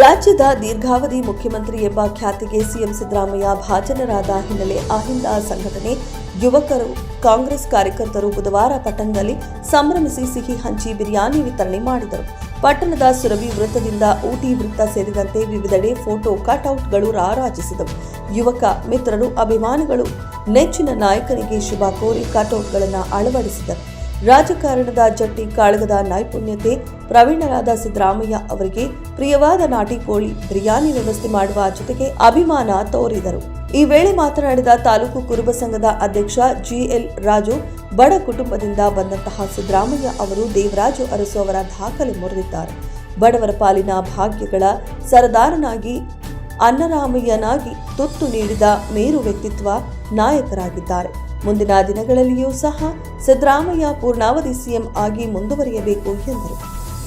ರಾಜ್ಯದ ದೀರ್ಘಾವಧಿ ಮುಖ್ಯಮಂತ್ರಿ ಎಂಬ ಖ್ಯಾತಿಗೆ ಸಿಎಂ ಸಿದ್ದರಾಮಯ್ಯ ಭಾಜನರಾದ ಹಿನ್ನೆಲೆ ಅಹಿಂದ ಸಂಘಟನೆ, ಯುವಕರು, ಕಾಂಗ್ರೆಸ್ ಕಾರ್ಯಕರ್ತರು ಬುಧವಾರ ಪಟ್ಟಣದಲ್ಲಿ ಸಂಭ್ರಮಿಸಿ ಸಿಹಿ ಹಂಚಿ ಬಿರಿಯಾನಿ ವಿತರಣೆ ಮಾಡಿದರು. ಪಟ್ಟಣದ ಸುರಭಿ ವೃತ್ತದಿಂದ ಊಟಿ ವೃತ್ತ ಸೇರಿದಂತೆ ವಿವಿಧೆಡೆ ಫೋಟೋ ಕಟ್ಔಟ್ಗಳು ರಾರಾಜಿಸಿದವು. ಯುವಕ, ಮಿತ್ರರು, ಅಭಿಮಾನಿಗಳು ನೆಚ್ಚಿನ ನಾಯಕನಿಗೆ ಶುಭ ಕೋರಿ ಕಟ್ಔಟ್ಗಳನ್ನು ಅಳವಡಿಸಿದರು. ರಾಜಕಾರಣದ ಜಟ್ಟಿ ಕಾಳಗದ ನೈಪುಣ್ಯತೆ ಪ್ರವೀಣರಾದ ಸಿದ್ದರಾಮಯ್ಯ ಅವರಿಗೆ ಪ್ರಿಯವಾದ ನಾಟಿ ಕೋಳಿ ಬಿರಿಯಾನಿ ವ್ಯವಸ್ಥೆ ಮಾಡುವ ಜೊತೆಗೆ ಅಭಿಮಾನ ತೋರಿದರು. ಈ ವೇಳೆ ಮಾತನಾಡಿದ ತಾಲೂಕು ಕುರುಬ ಸಂಘದ ಅಧ್ಯಕ್ಷ ಜಿಎಲ್ ರಾಜು, ಬಡ ಕುಟುಂಬದಿಂದ ಬಂದಂತಹ ಸಿದ್ದರಾಮಯ್ಯ ಅವರು ದೇವರಾಜು ಅರಸು ಅವರ ದಾಖಲೆ ಮುರಿದಿದ್ದಾರೆ. ಬಡವರ ಪಾಲಿನ ಭಾಗ್ಯಗಳ ಸರದಾರನಾಗಿ, ಅನ್ನರಾಮಯ್ಯನಾಗಿ ತುತ್ತು ನೀಡಿದ ಮೇರು ವ್ಯಕ್ತಿತ್ವ ನಾಯಕರಾಗಿದ್ದಾರೆ. ಮುಂದಿನ ದಿನಗಳಲ್ಲಿಯೂ ಸಹ ಸಿದ್ದರಾಮಯ್ಯ ಪೂರ್ಣಾವಧಿ ಸಿಎಂ ಆಗಿ ಮುಂದುವರಿಯಬೇಕು ಎಂದರು.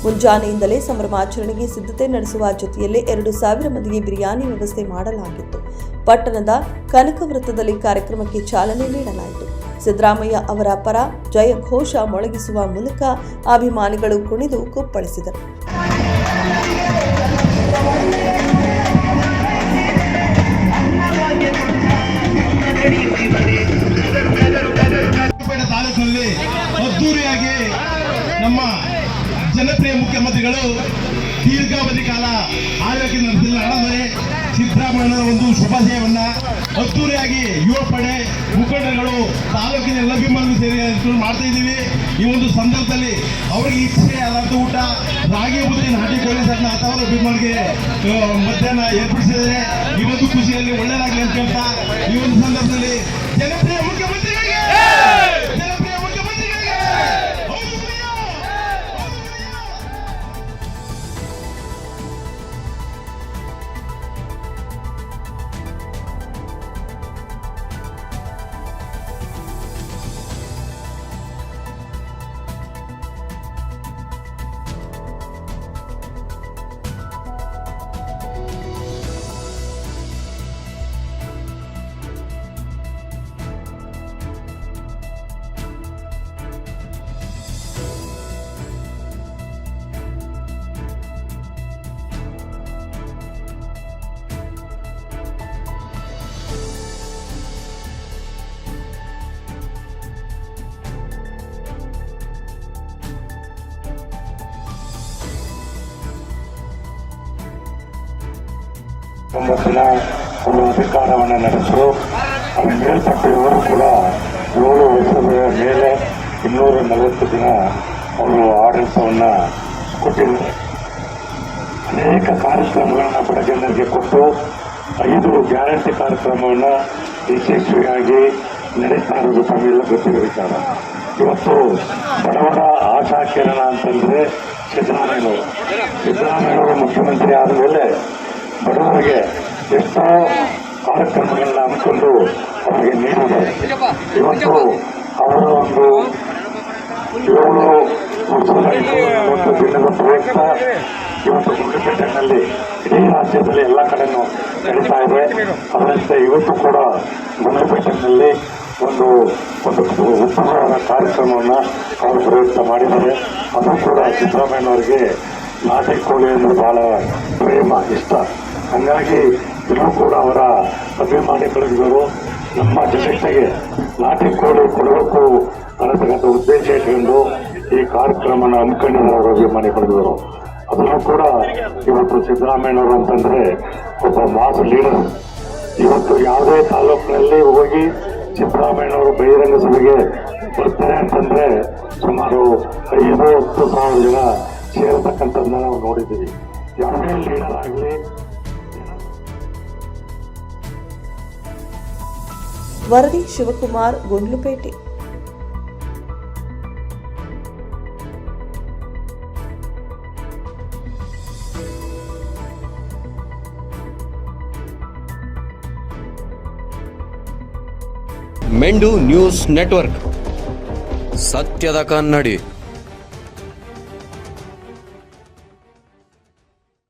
ಮುಂಜಾನೆಯಿಂದಲೇ ಸಂಭ್ರಮಾಚರಣೆಗೆ ಸಿದ್ಧತೆ ನಡೆಸುವ ಜೊತೆಯಲ್ಲೇ ಎರಡು ಸಾವಿರ ಮಂದಿಗೆ ಬಿರಿಯಾನಿ ವ್ಯವಸ್ಥೆ ಮಾಡಲಾಗಿತ್ತು. ಪಟ್ಟಣದ ಕನಕ ವೃತ್ತದಲ್ಲಿ ಕಾರ್ಯಕ್ರಮಕ್ಕೆ ಚಾಲನೆ ನೀಡಲಾಯಿತು. ಸಿದ್ದರಾಮಯ್ಯ ಅವರ ಪರ ಜಯ ಘೋಷ ಮೊಳಗಿಸುವ ಮೂಲಕ ಅಭಿಮಾನಿಗಳು ಕುಣಿದು ಕುಪ್ಪಳಿಸಿದರು. ಅದ್ದೂರಿಯಾಗಿ ನಮ್ಮ ಜನಪ್ರಿಯ ಮುಖ್ಯಮಂತ್ರಿಗಳು ದೀರ್ಘಾವಧಿ ಕಾಲ ಆಳ್ವಿಕೆ ನಡೆಸಿಲ್ಲ ನಡೆದರೆ ಸಿದ್ದರಾಮಯ್ಯನ ಒಂದು ಶುಭಾಶಯವನ್ನ ಅದ್ದೂರಿಯಾಗಿ ಯುವ ಪಡೆ, ಮುಖಂಡರುಗಳು, ತಾಲೂಕಿನ ಎಲ್ಲ ಅಭಿಮಾನಿಗಳು ಸೇರಿ ಮಾಡ್ತಾ ಇದ್ದೀವಿ. ಈ ಒಂದು ಸಂದರ್ಭದಲ್ಲಿ ಅವರಿಗೆ ಇಚ್ಛೆ ಆದಂಥ ಊಟ, ರಾಗಿ ಮುದ್ದೆ ನಾಟಿ ಕೋಳಿ ಸಣ್ಣ ಅಥವಾ ಅಭಿಮಾನಿಗೆ ಮಧ್ಯಾಹ್ನ ಏರ್ಪಡಿಸಿದರೆ ಇವತ್ತು ಖುಷಿಯಲ್ಲಿ ಒಳ್ಳೆಯದಾಗಲಿ ಅಂತ ಹೇಳ್ತಾ ಈ ಒಂದು ಸಂದರ್ಭದಲ್ಲಿ ಜನಪ್ರಿಯ ಒಂಬತ್ತಿನ ಒಂದು ಅಧಿಕಾರವನ್ನು ನಡೆಸಲು ಅಲ್ಲಿ ಮೇಲ್ಪಟ್ಟಿರುವರು ಕೂಡ ಏಳು ವರ್ಷದ ಮೇಲೆ ಇನ್ನೂರ ನಲವತ್ತು ದಿನ ಅವರು ಆಡಳಿತವನ್ನು ಕೊಟ್ಟಿದ್ದಾರೆ ಅನೇಕ ಕಾರ್ಯಕ್ರಮಗಳನ್ನು ಬಡ ಜನರಿಗೆ ಕೊಟ್ಟು ಐದು ಗ್ಯಾರಂಟಿ ಕಾರ್ಯಕ್ರಮವನ್ನು ಯಶಸ್ವಿಯಾಗಿ ನಡೆಸ್ತಾ ಇರೋದು ತಮ್ಮೆಲ್ಲ ಗೊತ್ತಿರೋ ವಿಚಾರ. ಇವತ್ತು ಬಡವರ ಆಶಾ ಕಿರಣ ಅಂತಂದ್ರೆ ಸಿದ್ಧರಾಮಾಯಣ ಅವರು ಮುಖ್ಯಮಂತ್ರಿ ಆದ ಮೇಲೆ ಬಡವರಿಗೆ ಎಷ್ಟೋ ಕಾರ್ಯಕ್ರಮಗಳನ್ನ ಹಮ್ಮಿಕೊಂಡು ಅವರಿಗೆ ನೀಡಿದೆ. ಇವತ್ತು ಅವರ ಒಂದು ಏಳು ಒಂದು ದಿನದ ಪ್ರಯತ್ನ ಇವತ್ತು ಗುಂಡ್ಲುಪೇಟೆನಲ್ಲಿ ಇಡೀ ರಾಜ್ಯದಲ್ಲಿ ಎಲ್ಲ ಕಡೆನೂ ನಡೀತಾ ಇದೆ. ಅದರಂತೆ ಇವತ್ತು ಕೂಡ ಗುಂಡ್ಲುಪೇಟೆನಲ್ಲಿ ಒಂದು ಒಂದು ಉತ್ತಮವಾದ ಕಾರ್ಯಕ್ರಮವನ್ನು ಅವರು ಪ್ರಯತ್ನ ಮಾಡಿದ್ದಾರೆ. ಅದು ಕೂಡ ಸಿದ್ದರಾಮಯ್ಯನವರಿಗೆ ನಾಟಿ ಕೋಳಿ ಅಂದ್ರೆ ಬಹಳ ಪ್ರೇಮ, ಇಷ್ಟ. ಹಂಗಾಗಿ ಇನ್ನೂ ಕೂಡ ಅವರ ಅಭಿಮಾನಿಗಳಿದ್ದರು ನಮ್ಮ ಜನತೆಗೆ ನಾಟಿ ಕೋಳಿ ಕೊಡಬೇಕು ಅನ್ನತಕ್ಕಂಥ ಉದ್ದೇಶ ಇಟ್ಕೊಂಡು ಈ ಕಾರ್ಯಕ್ರಮನ ಹಮ್ಮಿಕೊಂಡಿದ್ದಾರೆ ಅವರ ಅಭಿಮಾನಿಗಳಿದ್ದರು ಅದನ್ನು ಕೂಡ ಇವತ್ತು ಸಿದ್ದರಾಮಯ್ಯನವರು ಅಂತಂದ್ರೆ ಒಬ್ಬ ಮಾಸ್ ಲೀಡರ್. ಇವತ್ತು ಯಾವುದೇ ತಾಲೂಕಿನಲ್ಲಿ ಹೋಗಿ ಸಿದ್ದರಾಮಯ್ಯನವರು ಬಹಿರಂಗ ಸಭೆಗೆ ಬರ್ತಾರೆ ಅಂತಂದ್ರೆ ಸುಮಾರು ಐದು ಹತ್ತು ಸಾವಿರ ಜನ ಸೇರತಕ್ಕಂಥದ್ದನ್ನ ನಾವು ನೋಡಿದ್ದೀವಿ. ಯಾವುದೇ ಲೀಡರ್ ಆಗಲಿ ವರದಿ ಶಿವಕುಮಾರ್ ಗುಂಡ್ಲುಪೇಟೆ ಮೆಂಡು ನ್ಯೂಸ್ ನೆಟ್ವರ್ಕ್ ಸತ್ಯದ ಕನ್ನಡಿ